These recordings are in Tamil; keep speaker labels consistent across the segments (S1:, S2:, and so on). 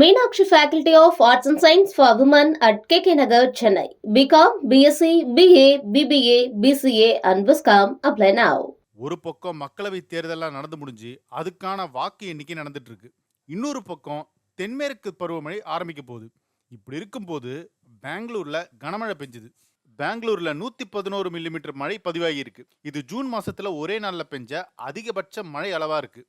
S1: Meenakshi faculty of arts and science for women at K K Nagar Chennai BCom BSc BA BBA BCA and Viscom. Apply now.
S2: ஒரு பக்கம் மக்களவை தேர்தலாம் நடந்து முடிஞ்சு அதுக்கான வாக்கு எண்ணிக்கை நடந்துட்டு இருக்கு இன்னொரு பக்கம் தென்மேற்கு பருவமழை ஆரம்பிக்க போகுது. இப்படி இருக்கும்போது பெங்களூர்ல கனமழை பெஞ்சுது. பெங்களூர்ல நூத்தி பதினோரு மில்லிமீட்டர் மழை பதிவாகி இருக்கு. இது ஜூன் மாசத்துல ஒரே நாள்ல பெஞ்ச அதிகபட்ச மழை அளவா இருக்கு.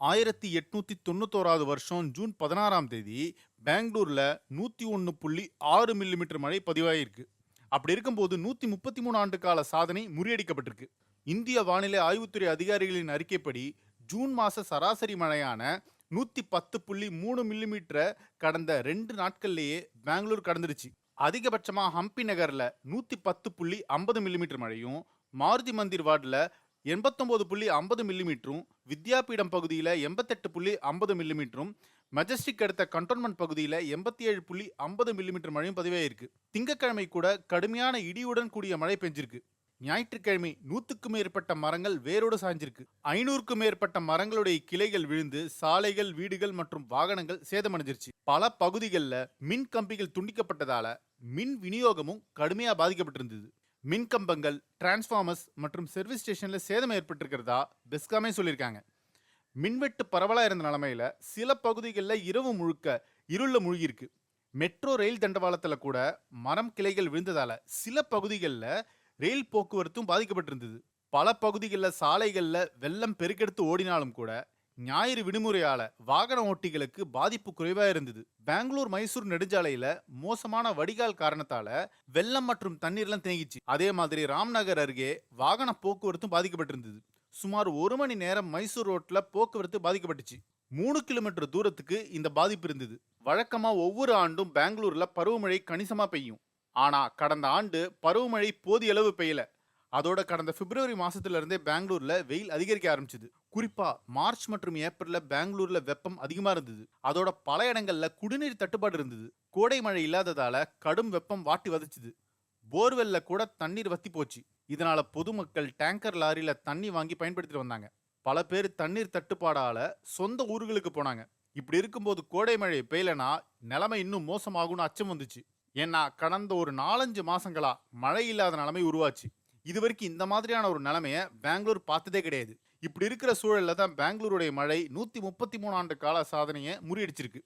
S2: ஆயிரத்தி எட்நூத்தி தொண்ணூத்தோராவது வருஷம் ஜூன் பதினாறாம் தேதி பெங்களூர்ல நூத்தி ஒன்னு புள்ளி ஆறு மில்லிமீட்டர் மழை பதிவாகியிருக்கு அப்படி இருக்கும்போது நூத்தி முப்பத்தி மூணு ஆண்டு கால சாதனை முறியடிக்கப்பட்டிருக்கு. இந்திய வானிலை ஆய்வுத்துறை அதிகாரிகளின் அறிக்கைப்படி ஜூன் மாச சராசரி மழையான நூத்தி பத்து புள்ளி மூணு மில்லிமீட்டரை கடந்த ரெண்டு நாட்கள்லயே பெங்களூர் கடந்துருச்சு. அதிகபட்சமா ஹம்பி நகர்ல நூத்தி பத்து புள்ளி ஐம்பது மில்லிமீட்டர் மழையும் மாருதி மந்திர் வார்டில் எண்பத்தொம்போது புள்ளி ஐம்பது மில்லிமீட்டரும் வித்யாபீடம் பகுதியில் எண்பத்தெட்டு புள்ளி ஐம்பது மில்லிமீட்டரும் மெஜஸ்டிக் அடுத்த கண்டோன்மெண்ட் பகுதியில் எண்பத்தி ஏழு புள்ளி ஐம்பது மில்லிமீட்டர் மழையும் பதிவாயிருக்கு திங்கட்கிழமை கூட கடுமையான இடியுடன் கூடிய மழை பெஞ்சிருக்கு. ஞாயிற்றுக்கிழமை நூத்துக்கும் மேற்பட்ட மரங்கள் வேரோடு சாய்ஞ்சிருக்கு. ஐநூறுக்கும் மேற்பட்ட மரங்களுடைய கிளைகள் விழுந்து சாலைகள் வீடுகள் மற்றும் வாகனங்கள் சேதமடைஞ்சிருச்சு. பல பகுதிகளில் மின் கம்பிகள் துண்டிக்கப்பட்டதால மின் விநியோகமும் கடுமையா பாதிக்கப்பட்டிருந்தது. மின்கம்பங்கள் டிரான்ஸ்ஃபார்மர்ஸ் மற்றும் சர்வீஸ் ஸ்டேஷன்ல சேதம் ஏற்பட்டிருக்கிறதா பெஸ்காமே சொல்லியிருக்காங்க. மின்வெட்டு பரவலாக இருந்த நிலமையில சில பகுதிகளில் இரவு முழுக்க இருளில் மூழ்கியிருக்கு. மெட்ரோ ரயில் தண்டவாளத்தில் கூட மரம் கிளைகள் விழுந்ததால சில பகுதிகளில் ரயில் போக்குவரத்தும் பாதிக்கப்பட்டிருந்தது. பல பகுதிகளில் சாலைகளில் வெள்ளம் பெருக்கெடுத்து ஓடினாலும் கூட ஞாயிறு விடுமுறையால வாகன ஓட்டிகளுக்கு பாதிப்பு குறைவா இருந்தது. பெங்களூர் மைசூர் நெடுஞ்சாலையில மோசமான வடிகால் காரணத்தால வெள்ளம் மற்றும் தண்ணீர்லாம் தேங்கிச்சு. அதே மாதிரி ராம்நகர் அருகே வாகன போக்குவரத்தும் பாதிக்கப்பட்டிருந்தது. சுமார் ஒரு மணி நேரம் மைசூர் ரோட்ல போக்குவரத்து பாதிக்கப்பட்டுச்சு. மூணு கிலோமீட்டர் தூரத்துக்கு இந்த பாதிப்பு இருந்தது. வழக்கமா ஒவ்வொரு ஆண்டும் பெங்களூர்ல பருவமழை கணிசமா பெய்யும். ஆனா கடந்த ஆண்டு பருவமழை போதிய அளவு பெய்யல. அதோட கடந்த பிப்ரவரி மாசத்துல இருந்தே பெங்களூர்ல வெயில் அதிகரிக்க ஆரம்பிச்சது. குறிப்பா மார்ச் மற்றும் ஏப்ரல்ல பெங்களூர்ல வெப்பம் அதிகமா இருந்தது. அதோட பல இடங்கள்ல குடிநீர் தட்டுப்பாடு இருந்தது. கோடை மழை இல்லாததால கடும் வெப்பம் வாட்டி வதச்சுது. போர்வெல்ல கூட தண்ணீர் வத்தி போச்சு. இதனால பொதுமக்கள் டேங்கர் லாரியில தண்ணி வாங்கி பயன்படுத்திட்டு வந்தாங்க. பல பேர் தண்ணீர் தட்டுப்பாடால சொந்த ஊர்களுக்கு போனாங்க. இப்படி இருக்கும்போது கோடை மழை பெய்யலனா நிலைமை இன்னும் மோசமாகும்னு அச்சம் வந்துச்சு. ஏன்னா கடந்த ஒரு நாலஞ்சு மாசங்களா மழை இல்லாத நிலைமை உருவாச்சு. இது வரைக்கும் இந்த மாதிரியான ஒரு நிலைமையை பெங்களூர் பார்த்ததே கிடையாது. இப்படி இருக்கிற சூழலில் தான் பெங்களூருடைய மழை நூற்றி முப்பத்தி மூணு ஆண்டு கால சாதனையை முறியடிச்சிருக்கு.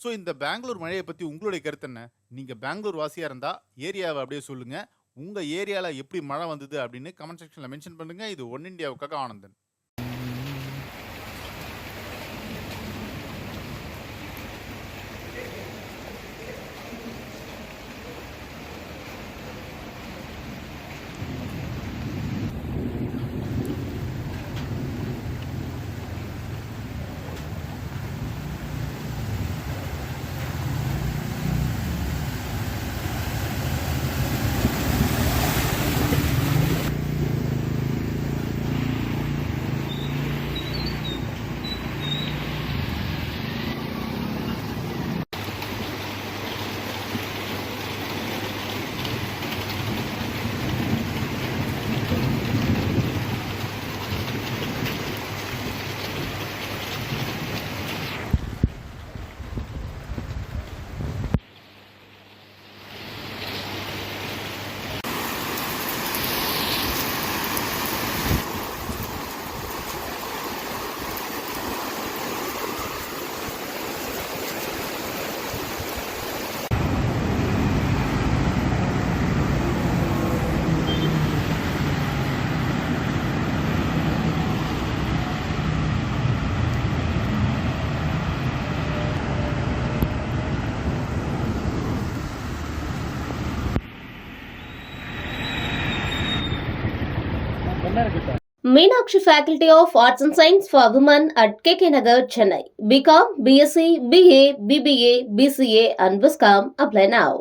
S2: ஸோ இந்த பெங்களூர் மழையை பற்றி உங்களுடைய கருத்து என்ன? நீங்கள் பெங்களூர் வாசியாக இருந்தால் ஏரியாவை அப்படியே சொல்லுங்கள் உங்கள் ஏரியாவில் எப்படி மழை வந்தது அப்படின்னு கமெண்ட் செக்ஷனில் மென்ஷன் பண்ணுங்கள் இது one இண்டியாவுக்காக Anandan.
S1: Meenakshi faculty of arts and science for women at K K Nagar Chennai BCom BSc BA BBA BCA and Viscom apply now